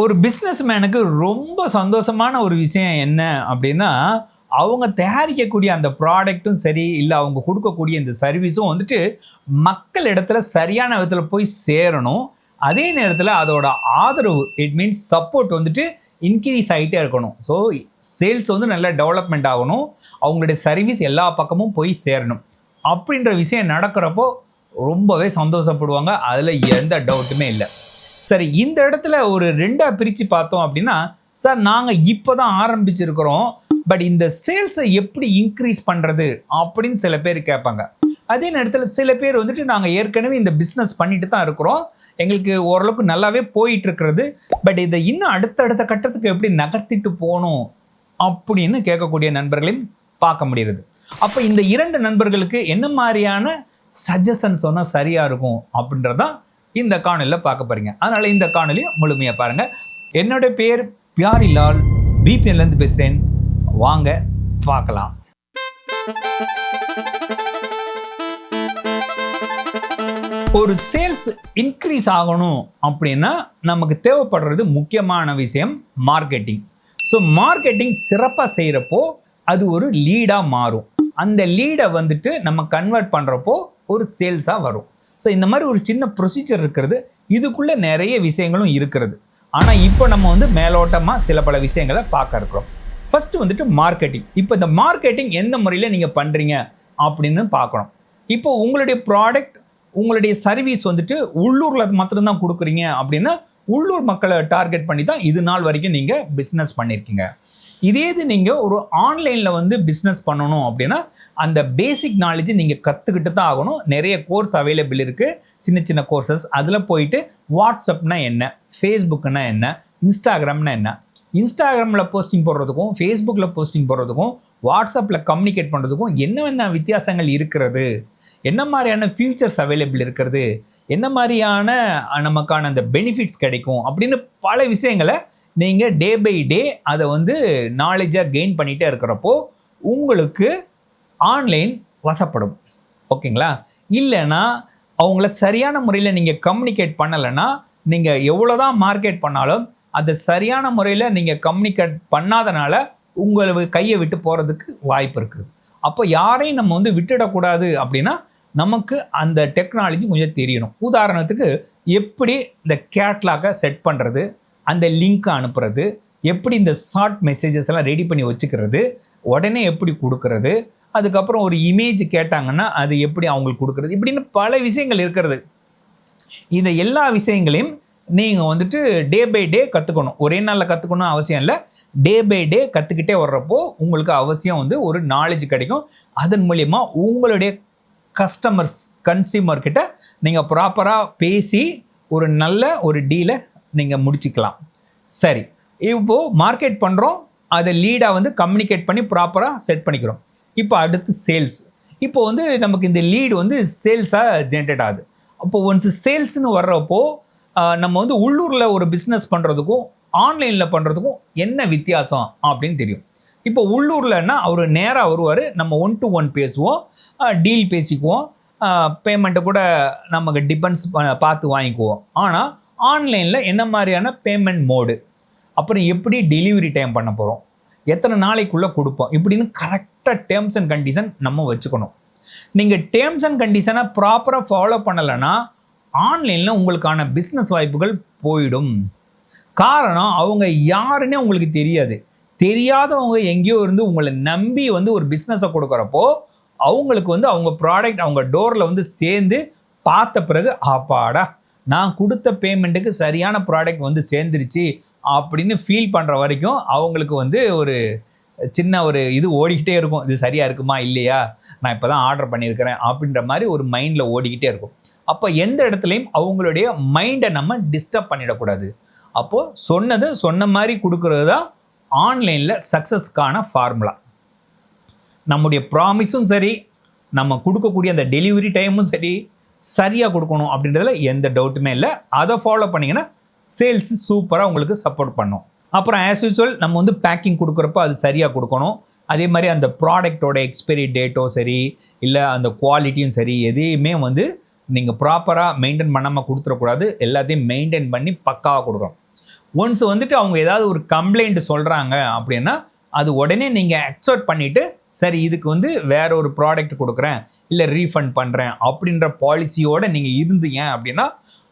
ஒரு பிஸ்னஸ் மேனுக்கு ரொம்ப சந்தோஷமான ஒரு விஷயம் என்ன அப்படின்னா அவங்க தயாரிக்கக்கூடிய அந்த ப்ராடக்ட்டும் சரி இல்லை அவங்க கொடுக்கக்கூடிய இந்த சர்வீஸும் வந்துட்டு மக்கள் இடத்துல சரியான விதத்தில் போய் சேரணும். அதே நேரத்தில் அதோட ஆதரவு இட் மீன்ஸ் சப்போர்ட் வந்துட்டு இன்க்ரீஸ் ஆகிட்டே இருக்கணும். ஸோ சேல்ஸ் வந்து நல்லா டெவலப்மெண்ட் ஆகணும். அவங்களுடைய சர்வீஸ் எல்லா பக்கமும் போய் சேரணும். அப்படின்ற விஷயம் நடக்கிறப்போ ரொம்பவே சந்தோஷப்படுவாங்க. அதில் எந்த டவுட்டுமே இல்லை. சரி இந்த இடத்துல ஒரு ரெண்டாக பிரித்து பார்த்தோம் அப்படின்னா சார் நாங்கள் இப்போ தான் ஆரம்பிச்சிருக்கிறோம் பட் இந்த சேல்ஸை எப்படி இன்க்ரீஸ் பண்ணுறது அப்படின்னு சில பேர் கேட்பாங்க. அதே நேரத்தில் சில பேர் வந்துட்டு நாங்கள் ஏற்கனவே இந்த பிஸ்னஸ் பண்ணிட்டு தான் இருக்கிறோம். எங்களுக்கு ஓரளவுக்கு நல்லாவே போயிட்டு இருக்கிறது பட் இதை இன்னும் அடுத்தடுத்த கட்டத்துக்கு எப்படி நகர்த்திட்டு போகணும் அப்படின்னு கேட்கக்கூடிய நண்பர்களையும் பார்க்க முடிகிறது. அப்போ இந்த இரண்டு நண்பர்களுக்கு என்ன மாதிரியான சஜஷன் சொன்னால் சரியாக இருக்கும் அப்படின்றதான் இந்த காணொலியில் பார்க்க போறீங்க. அதனால இந்த காணொலியும் முழுமையாக பாருங்க. என்னோட பேர் பியாரிலால். பிபிஎன்லேருந்து பேசுகிறேன் வாங்க பார்க்கலாம். ஒரு சேல்ஸ் இன்க்ரீஸ் ஆகணும் அப்படின்னா நமக்கு தேவைப்படுறது முக்கியமான விஷயம் மார்க்கெட்டிங் ஸோ மார்க்கெட்டிங் சிறப்பாக செய்கிறப்போ அது ஒரு லீடாக மாறும். அந்த லீடை வந்துட்டு நம்ம கன்வெர்ட் பண்ணுறப்போ ஒரு சேல்ஸாக வரும். ஸோ இந்த மாதிரி ஒரு சின்ன ப்ரொசீஜர் இருக்கிறது. இதுக்குள்ளே நிறைய விஷயங்களும் இருக்கிறது. ஆனால் இப்போ நம்ம வந்து மேலோட்டமாக சில பல விஷயங்களை பார்க்க இருக்கிறோம். ஃபஸ்ட்டு வந்துட்டு மார்க்கெட்டிங் இப்போ இந்த மார்க்கெட்டிங் எந்த முறையில் நீங்கள் பண்ணுறீங்க அப்படின்னு பார்க்கணும். இப்போ உங்களுடைய ப்ராடக்ட் உங்களுடைய சர்வீஸ் வந்துட்டு உள்ளூரில் மாத்திரம்தான் கொடுக்குறீங்க அப்படின்னா உள்ளூர் மக்களை டார்கெட் பண்ணி தான் இது நாள் வரைக்கும் நீங்கள் பிஸ்னஸ் பண்ணியிருக்கீங்க இதே இது நீங்கள் ஒரு ஆன்லைனில் வந்து பிஸ்னஸ் பண்ணணும் அப்படின்னா அந்த பேசிக் நாலேஜ் நீங்கள் கற்றுக்கிட்டு தான் ஆகணும். நிறைய கோர்ஸ் அவைலபிள் இருக்குது சின்ன சின்ன கோர்சஸ் அதில் போயிட்டு வாட்ஸ்அப்னா என்ன? ஃபேஸ்புக்னா என்ன? இன்ஸ்டாகிராம்னா என்ன? இன்ஸ்டாகிராமில் போஸ்டிங் போடுறதுக்கும் ஃபேஸ்புக்கில் போஸ்டிங் போடுறதுக்கும் வாட்ஸ்அப்பில் கம்யூனிகேட் பண்ணுறதுக்கும் என்னென்ன வித்தியாசங்கள் இருக்கிறது? என்ன மாதிரியான ஃபியூச்சர்ஸ் அவைலபிள் இருக்கிறது? என்ன மாதிரியான நமக்கான அந்த பெனிஃபிட்ஸ் கிடைக்கும்? அப்படின்னு பல விஷயங்களை நீங்கள் டே பை டே அதை வந்து நாலேஜாக கெயின் பண்ணிகிட்டே இருக்கிறப்போ உங்களுக்கு ஆன்லைன் வசப்படும். ஓகேங்களா? இல்லைன்னா அவங்கள சரியான முறையில் நீங்கள் கம்யூனிகேட் பண்ணலைன்னா நீங்கள் எவ்வளோ தான் மார்க்கெட் பண்ணாலும் அதை சரியான முறையில் நீங்கள் கம்யூனிகேட் பண்ணாதனால உங்களை கையை விட்டு போகிறதுக்கு வாய்ப்பு இருக்குது அப்போ யாரையும் நம்ம வந்து விட்டுடக்கூடாது அப்படின்னா நமக்கு அந்த டெக்னாலஜி கொஞ்சம் தெரியணும். உதாரணத்துக்கு எப்படி இந்த கேட்லாகை செட் பண்ணுறது அந்த லிங்க்கை அனுப்புறது எப்படி இந்த ஷார்ட் மெசேஜஸ் எல்லாம் ரெடி பண்ணி வச்சுக்கிறது உடனே எப்படி கொடுக்கறது அதுக்கப்புறம் ஒரு இமேஜ் கேட்டாங்கன்னா அது எப்படி அவங்களுக்கு கொடுக்கறது இப்படின்னு பல விஷயங்கள் இருக்கிறது. இந்த எல்லா விஷயங்களையும் நீங்கள் வந்துட்டு டே பை டே கற்றுக்கணும் ஒரே நாளில் கற்றுக்கணும் அவசியம் இல்லை. டே பை டே கற்றுக்கிட்டே வர்றப்போ உங்களுக்கு அவசியம் வந்து ஒரு நாலேஜ் கிடைக்கும். அதன் மூலயமா உங்களுடைய கஸ்டமர்ஸ் கன்சியூமர்கிட்ட நீங்கள் ப்ராப்பராக பேசி ஒரு நல்ல ஒரு டீலை நீங்கள் முடிச்சுக்கலாம். சரி. இப்போது மார்க்கெட் பண்ணுறோம் அதை லீடாக வந்து கம்யூனிகேட் பண்ணி ப்ராப்பராக செட் பண்ணிக்கிறோம். இப்போ அடுத்து சேல்ஸ் இப்போ வந்து நமக்கு இந்த லீடு வந்து சேல்ஸாக ஜென்ரேட் ஆகுது. அப்போ ஒன்ஸ் சேல்ஸ்னு வர்றப்போ நம்ம வந்து உள்ளூரில் ஒரு பிஸ்னஸ் பண்ணுறதுக்கும் ஆன்லைனில் பண்ணுறதுக்கும் என்ன வித்தியாசம் அப்படின்னு தெரியும். இப்போ உள்ளூர்லன்னா அவர் நேராக வருவார். நம்ம ஒன் டு ஒன் பேசுவோம் டீல் பேசிக்குவோம் பேமெண்ட்டை கூட நமக்கு டிபெண்ட்ஸ் பார்த்து வாங்கிக்குவோம். ஆனால் ஆன்லைனில் என்ன மாதிரியான பேமெண்ட் மோடு அப்புறம் எப்படி டெலிவரி டைம் பண்ண போகிறோம் எத்தனை நாளைக்குள்ளே கொடுப்போம்? இப்படின்னு கரெக்டாக டேர்ம்ஸ் அண்ட் கண்டிஷன் நம்ம வச்சுக்கணும். நீங்கள் டேர்ம்ஸ் அண்ட் கண்டிஷனை ப்ராப்பராக ஃபாலோ பண்ணலைன்னா ஆன்லைனில் உங்களுக்கான பிஸ்னஸ் வாய்ப்புகள் போயிடும். காரணம் அவங்க யாருன்னே உங்களுக்கு தெரியாது. தெரியாதவங்க எங்கேயோ இருந்து உங்களை நம்பி வந்து ஒரு பிஸ்னஸை கொடுக்குறப்போ அவங்களுக்கு வந்து அவங்க ப்ராடக்ட் அவங்க டோரில் வந்து சேர்ந்து பார்த்த பிறகு ஆப்பாடா நான் கொடுத்த பேமெண்ட்டுக்கு சரியான ப்ராடக்ட் வந்து சேர்ந்துருச்சு அப்படின்னு ஃபீல் பண்ணுற வரைக்கும் அவங்களுக்கு வந்து ஒரு சின்ன ஒரு இது ஓடிக்கிட்டே இருக்கும். இது சரியாக இருக்குமா? இல்லையா? நான் இப்போ தான் ஆர்டர் பண்ணியிருக்கிறேன் அப்படின்ற மாதிரி ஒரு மைண்டில் ஓடிக்கிட்டே இருக்கும். அப்போ எந்த இடத்துலையும் அவங்களுடைய மைண்டை நம்ம டிஸ்டர்ப் பண்ணிடக்கூடாது. அப்போது சொன்னது சொன்ன மாதிரி கொடுக்கறது தான் ஆன்லைனில் சக்ஸஸ்க்கான ஃபார்முலா நம்முடைய ப்ராமிஸும் சரி நம்ம கொடுக்கக்கூடிய அந்த டெலிவரி டைமும் சரி சரியாக கொடுக்கணும் அப்படின்றதுல எந்த டவுட்டுமே இல்லை. அதை ஃபாலோ பண்ணிங்கன்னா சேல்ஸ் சூப்பராக உங்களுக்கு சப்போர்ட் பண்ணும். அப்புறம் ஆஸ் யூஸ்வல் நம்ம வந்து பேக்கிங் கொடுக்குறப்ப அது சரியாக கொடுக்கணும். அதே மாதிரி அந்த ப்ராடக்டோட எக்ஸ்பைரி டேட்டோ சரி இல்லை அந்த குவாலிட்டியும் சரி எதையுமே வந்து நீங்கள் ப்ராப்பராக மெயின்டைன் பண்ணாமல் கொடுத்துடக்கூடாது. எல்லாத்தையும் மெயின்டைன் பண்ணி பக்காவாக கொடுக்கணும். ஒன்ஸ் வந்துட்டு அவங்க ஏதாவது ஒரு கம்ப்ளைண்ட் சொல்கிறாங்க அப்படின்னா அது உடனே நீங்கள் அக்செப்ட் பண்ணிவிட்டு சரி இதுக்கு வந்து வேற ஒரு ப்ராடக்ட் கொடுக்குறேன் இல்லை ரீஃபண்ட் பண்ணுறேன் அப்படின்ற பாலிசியோட நீங்கள் இருந்தீங்க அப்படின்னா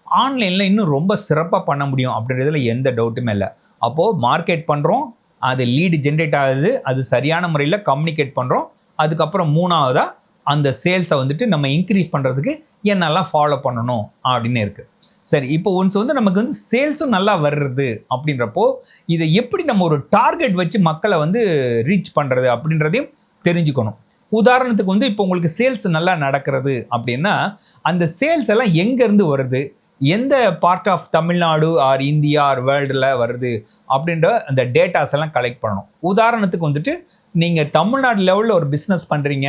ஆன்லைனில் இன்னும் ரொம்ப சிறப்பாக பண்ண முடியும் அப்படின்றதுல எந்த டவுட்டுமே இல்லை. அப்போது மார்க்கெட் பண்ணுறோம் அது லீடு ஜென்ரேட் ஆகுது அது சரியான முறையில் கம்யூனிகேட் பண்ணுறோம் அதுக்கப்புறம் மூணாவதாக அந்த சேல்ஸை வந்துட்டு நம்ம இன்க்ரீஸ் பண்ணுறதுக்கு என்னெல்லாம் ஃபாலோ பண்ணணும் அப்படின்னு இருக்குது சரி இப்போ ஒன்ஸ் வந்து நமக்கு வந்து சேல்ஸும் நல்லா வர்றது அப்படின்றப்போ இதை எப்படி நம்ம ஒரு டார்கெட் வச்சு மக்களை வந்து ரீச் பண்ணுறது அப்படின்றதையும் தெரிஞ்சுக்கணும். உதாரணத்துக்கு வந்து இப்போ உங்களுக்கு சேல்ஸ் நல்லா நடக்கிறது அப்படின்னா அந்த சேல்ஸ் எல்லாம் எங்கேருந்து வருது? எந்த part of Tamil Nadu or India or வேர்ல்டில் வருது? அப்படின்ற அந்த டேட்டாஸ் எல்லாம் கலெக்ட் பண்ணணும். உதாரணத்துக்கு வந்துட்டு நீங்கள் தமிழ்நாடு லெவலில் ஒரு பிஸ்னஸ் பண்ணுறீங்க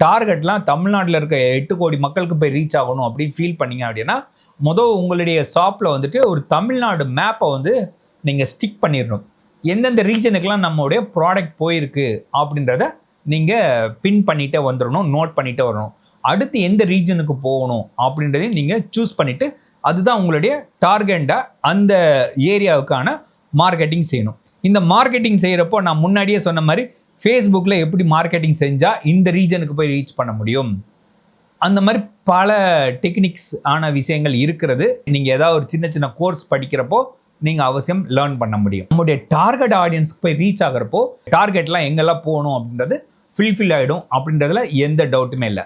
டார்கெட்லாம் தமிழ்நாட்டில் இருக்க எட்டு கோடி மக்களுக்கு போய் ரீச் ஆகணும் அப்படின்னு ஃபீல் பண்ணீங்க அப்படின்னா மொதல் உங்களுடைய ஷாப்பில் வந்துட்டு ஒரு தமிழ்நாடு மேப்பை வந்து நீங்கள் ஸ்டிக் பண்ணிடணும். எந்தெந்த ரீஜனுக்கெல்லாம் நம்மளுடைய ப்ராடக்ட் போயிருக்கு அப்படின்றத நீங்கள் பின் பண்ணிகிட்டே வந்துடணும் நோட் பண்ணிகிட்டே வரணும். அடுத்து எந்த ரீஜனுக்கு போகணும் அப்படின்றதையும் நீங்கள் சூஸ் பண்ணிவிட்டு அதுதான் உங்களுடைய டார்கெட்டாக அந்த ஏரியாவுக்கான மார்க்கெட்டிங் செய்யணும். இந்த மார்க்கெட்டிங் செய்கிறப்போ நான் முன்னாடியே சொன்ன மாதிரி ஃபேஸ்புக்கில் எப்படி மார்க்கெட்டிங் செஞ்சால் இந்த ரீஜனுக்கு போய் ரீச் பண்ண முடியும்? அந்த மாதிரி பல டெக்னிக்ஸ் ஆன விஷயங்கள் இருக்கிறது. நீங்கள் ஏதாவது ஒரு சின்ன சின்ன கோர்ஸ் படிக்கிறப்போ நீங்கள் அவசியம் லேர்ன் பண்ண முடியும். நம்முடைய டார்கெட் ஆடியன்ஸ்க்கு போய் ரீச் ஆகிறப்போ டார்கெட்லாம் எங்கெல்லாம் போகணும் அப்படின்றது ஃபில்ஃபில் ஆகிடும் அப்படின்றதுல எந்த டவுட்டுமே இல்லை.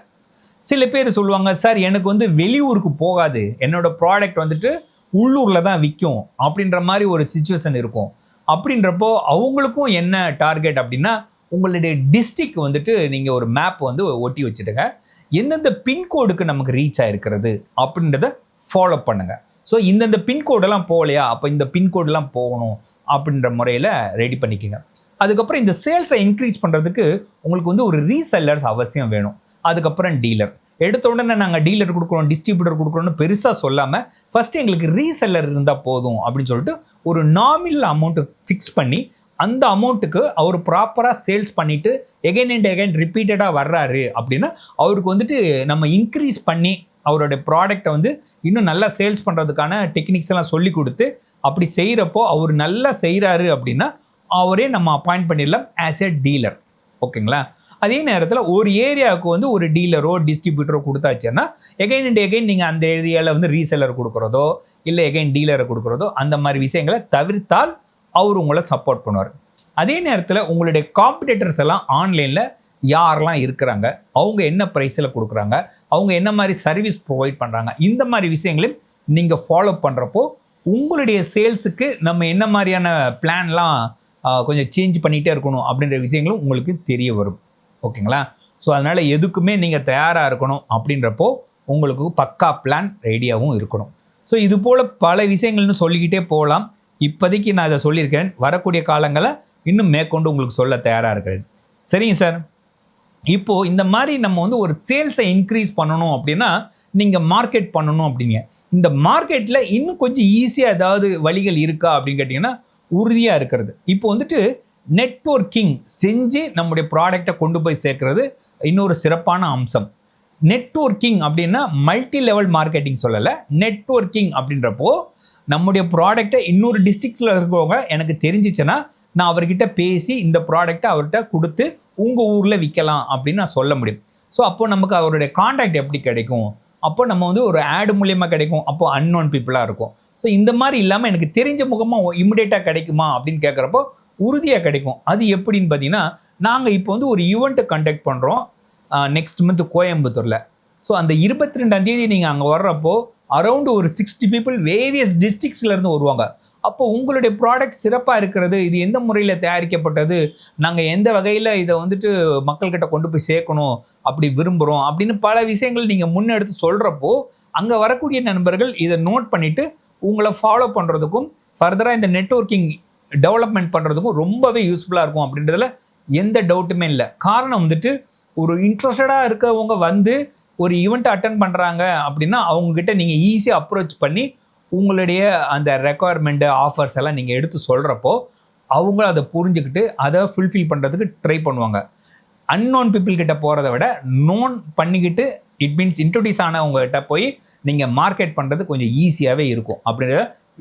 சில பேர் சொல்லுவாங்க சார் எனக்கு வந்து வெளியூருக்கு போகாது. என்னோட ப்ராடக்ட் வந்துட்டு உள்ளூரில் தான் விற்கும் அப்படின்ற மாதிரி ஒரு சுச்சுவேஷன் இருக்கும். அப்படின்றப்போ அவங்களுக்கும் என்ன டார்கெட் அப்படின்னா உங்களுடைய டிஸ்ட்ரிக் வந்துட்டு நீங்கள் ஒரு மேப் வந்து ஒட்டி வச்சுடுங்க. எந்தெந்த பின்கோடுக்கு நமக்கு ரீச் ஆகிருக்கிறது அப்படின்றத ஃபாலோ பண்ணுங்கள் ஸோ இந்தந்த பின்கோடெல்லாம் போகலையா? அப்போ இந்த பின்கோடெல்லாம் போகணும் அப்படின்ற முறையில் ரெடி பண்ணிக்கோங்க. அதுக்கப்புறம் இந்த சேல்ஸை இன்க்ரீஸ் பண்ணுறதுக்கு உங்களுக்கு வந்து ஒரு ரீசெல்லர்ஸ் அவசியம் வேணும். அதுக்கப்புறம் டீலர் எடுத்த உடனே நாங்கள் டீலர் கொடுக்குறோம் டிஸ்ட்ரிபியூட்டர் கொடுக்குறோம்னு பெருசாக சொல்லாமல் ஃபஸ்ட்டு எங்களுக்கு ரீசெல்லர் இருந்தால் போதும் அப்படின்னு சொல்லிட்டு ஒரு நாமினல் அமௌண்ட்டு ஃபிக்ஸ் பண்ணி அந்த அமௌண்ட்டுக்கு அவர் ப்ராப்பராக சேல்ஸ் பண்ணிவிட்டு எகைன் அண்ட் எகைன் ரிப்பீட்டடாக வர்றாரு அப்படின்னா அவருக்கு வந்துட்டு நம்ம இன்க்ரீஸ் பண்ணி அவரோட ப்ராடக்டை வந்து இன்னும் நல்லா சேல்ஸ் பண்ணுறதுக்கான டெக்னிக்ஸ் எல்லாம் சொல்லி கொடுத்து அப்படி செய்கிறப்போ அவர் நல்லா செய்கிறாரு அப்படின்னா அவரே நம்ம அப்பாயிண்ட் பண்ணிடலாம் ஆஸ் எ டீலர் ஓகேங்களா? அதே நேரத்தில் ஒரு ஏரியாவுக்கு வந்து ஒரு டீலரோ டிஸ்ட்ரிபியூட்டரோ கொடுத்தாச்சுன்னா எகைன் அண்ட் எகைன் நீங்கள் அந்த ஏரியாவில் வந்து ரீசெல்லர் கொடுக்குறதோ இல்லை எகைன் டீலரை கொடுக்குறதோ அந்த மாதிரி விஷயங்களை தவிர்த்தால் அவர் உங்களை சப்போர்ட் பண்ணுவார். அதே நேரத்தில் உங்களுடைய காம்படிட்டர்ஸ் எல்லாம் ஆன்லைனில் யாரெல்லாம் இருக்கிறாங்க அவங்க என்ன ப்ரைஸில் கொடுக்குறாங்க அவங்க என்ன மாதிரி சர்வீஸ் ப்ரொவைட் பண்ணுறாங்க இந்த மாதிரி விஷயங்களையும் நீங்கள் ஃபாலோ பண்ணுறப்போ உங்களுடைய சேல்ஸுக்கு நம்ம என்ன மாதிரியான பிளான்லாம் கொஞ்சம் சேஞ்ச் பண்ணிகிட்டே இருக்கணும் அப்படின்ற விஷயங்களும் உங்களுக்கு தெரிய வரும். ஓகேங்களா? ஸோ அதனால் எதுக்குமே நீங்கள் தயாராக இருக்கணும் அப்படின்றப்போ உங்களுக்கு பக்கா பிளான் ரெடியாகவும் இருக்கணும். ஸோ இது போல் பல விஷயங்கள்னு சொல்லிக்கிட்டே போகலாம். இப்போதைக்கு நான் இதை சொல்லியிருக்கேன் வரக்கூடிய காலங்களை இன்னும் மேற்கொண்டு உங்களுக்கு சொல்ல தயாராக இருக்கிறேன். சரிங்க சார்? இப்போது இந்த மாதிரி நம்ம வந்து ஒரு சேல்ஸை இன்க்ரீஸ் பண்ணணும் அப்படின்னா நீங்கள் மார்க்கெட் பண்ணணும் அப்படிங்க. இந்த மார்க்கெட்டில் இன்னும் கொஞ்சம் ஈஸியாக ஏதாவது வழிகள் இருக்கா அப்படின்னு கேட்டிங்கன்னா உறுதியாக இருக்கிறது. இப்போ வந்துட்டு நெட்ஒர்க்கிங் செஞ்சு நம்முடைய ப்ராடக்டை கொண்டு போய் சேர்க்கறது இன்னொரு சிறப்பான அம்சம். நெட்ஒர்க்கிங் அப்படின்னா மல்டி லெவல் மார்க்கெட்டிங் சொல்லலை. நெட்ஒர்க்கிங் அப்படின்றப்போ நம்முடைய ப்ராடக்டை இன்னொரு டிஸ்ட்ரிக்டில் இருக்கிறவங்க எனக்கு தெரிஞ்சிச்சுன்னா நான் அவர்கிட்ட பேசி இந்த ப்ராடக்டை அவர்கிட்ட கொடுத்து உங்கள் ஊரில் விற்கலாம் அப்படின்னு நான் சொல்ல முடியும். ஸோ அப்போ நமக்கு அவருடைய காண்டாக்ட் எப்படி கிடைக்கும்? அப்போ நம்ம வந்து ஒரு ஆடு மூலியமாக கிடைக்கும். அப்போ அன்னோன் பீப்புளாக இருக்கும். ஸோ இந்த மாதிரி இல்லாமல் எனக்கு தெரிஞ்ச முகமாக இமிடியேட்டாக கிடைக்குமா அப்படின்னு கேட்குறப்போ உறுதியாக கிடைக்கும். அது எப்படின்னு பார்த்தீங்கன்னா நாங்கள் இப்போ வந்து ஒரு ஈவெண்ட்டை கண்டக்ட் பண்ணுறோம் நெக்ஸ்ட் மந்த் கோயம்புத்தூரில். ஸோ அந்த இருபத்தி ரெண்டாம் தேதி நீங்கள் அங்கே வர்றப்போ அரௌண்ட் ஒரு சிக்ஸ்டி பீப்புள் வேரியஸ் டிஸ்ட்ரிக்ஸ்லேருந்து வருவாங்க. அப்போ உங்களுடைய ப்ராடக்ட் சிறப்பாக இருக்கிறது இது எந்த முறையில் தயாரிக்கப்பட்டது நாங்கள் எந்த வகையில் இதை வந்துட்டு மக்கள்கிட்ட கொண்டு போய் சேர்க்கணும் அப்படி விரும்புகிறோம் அப்படின்னு பல விஷயங்கள் நீங்கள் முன்னெடுத்து சொல்கிறப்போ அங்கே வரக்கூடிய நண்பர்கள் இதை நோட் பண்ணிவிட்டு உங்களை ஃபாலோ பண்ணுறதுக்கும் ஃபர்தராக இந்த நெட்ஒர்க்கிங் டெவலப்மெண்ட் பண்ணுறதுக்கும் ரொம்பவே யூஸ்ஃபுல்லாக இருக்கும் அப்படின்றதுல எந்த டவுட்டுமே இல்லை. காரணம் வந்துட்டு ஒரு இன்ட்ரெஸ்டடாக இருக்கவங்க வந்து ஒரு ஈவெண்ட் அட்டன் பண்ணுறாங்க அப்படின்னா அவங்கக்கிட்ட நீங்கள் ஈஸியாக அப்ரோச் பண்ணி உங்களுடைய அந்த ரெக்குவயர்மெண்ட்டு ஆஃபர்ஸ் எல்லாம் நீங்கள் எடுத்து சொல்கிறப்போ அவங்க அதை புரிஞ்சுக்கிட்டு அதை ஃபுல்ஃபில் பண்ணுறதுக்கு ட்ரை பண்ணுவாங்க. அன்னோன் பீப்புள் கிட்ட போகிறத விட நோன் பண்ணிக்கிட்டு இட் மீன்ஸ் இன்ட்ரடியூஸ் ஆனவங்ககிட்ட போய் நீங்கள் மார்க்கெட் பண்ணுறது கொஞ்சம் ஈஸியாகவே இருக்கும். அப்படின்ற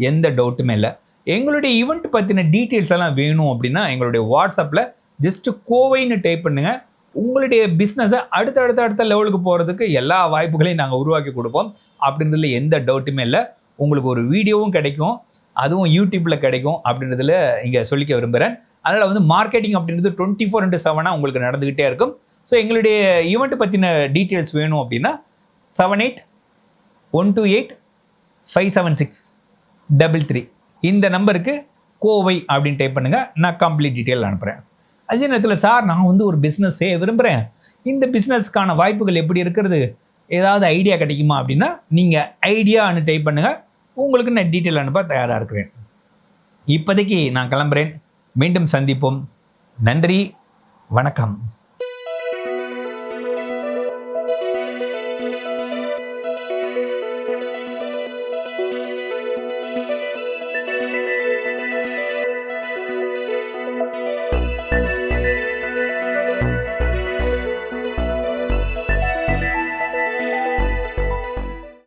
எந்த டவுட்டுமே இல்லை. எங்களுடைய ஈவெண்ட் பற்றின டீட்டெயில்ஸ் எல்லாம் வேணும் அப்படின்னா எங்களுடைய வாட்ஸ்அப்பில் ஜஸ்ட் கோவைன்னு டைப் பண்ணுங்க. உங்களுடைய பிஸ்னஸை அடுத்த அடுத்த அடுத்த லெவலுக்கு போகிறதுக்கு எல்லா வாய்ப்புகளையும் நாங்கள் உருவாக்கி கொடுப்போம். அப்படின்றதுல எந்த டவுட்டுமே இல்லை. உங்களுக்கு ஒரு வீடியோவும் கிடைக்கும். அதுவும் யூடியூப்பில் கிடைக்கும் அப்படின்றதுல இங்கே சொல்லிக்க விரும்புகிறேன் அதனால் வந்து மார்க்கெட்டிங் அப்படின்றது டுவெண்ட்டி ஃபோர் இன்ட்டு செவனாக உங்களுக்கு நடந்துக்கிட்டே இருக்கும். ஸோ எங்களுடைய ஈவெண்ட் பற்றின டீட்டெயில்ஸ் வேணும் அப்படின்னா seven eight one two eight five seven six double three இந்த நம்பருக்கு கோவை அப்படின்னு டைப் பண்ணுங்கள் நான் கம்ப்ளீட் டீட்டெயில் அனுப்புகிறேன் அதே நேரத்தில் சார் நான் வந்து ஒரு பிஸ்னஸ் செய்ய விரும்புகிறேன் இந்த பிஸ்னஸ்க்கான வாய்ப்புகள் எப்படி இருக்கிறது? ஏதாவது ஐடியா கிடைக்குமா அப்படின்னா நீங்கள் ஐடியான்னு டைப் பண்ணுங்கள் உங்களுக்கு நான் டீட்டெயில் அனுப்ப தயாராக இருக்கிறேன். இப்போதைக்கு நான் கிளம்புறேன். மீண்டும் சந்திப்போம். நன்றி. வணக்கம்.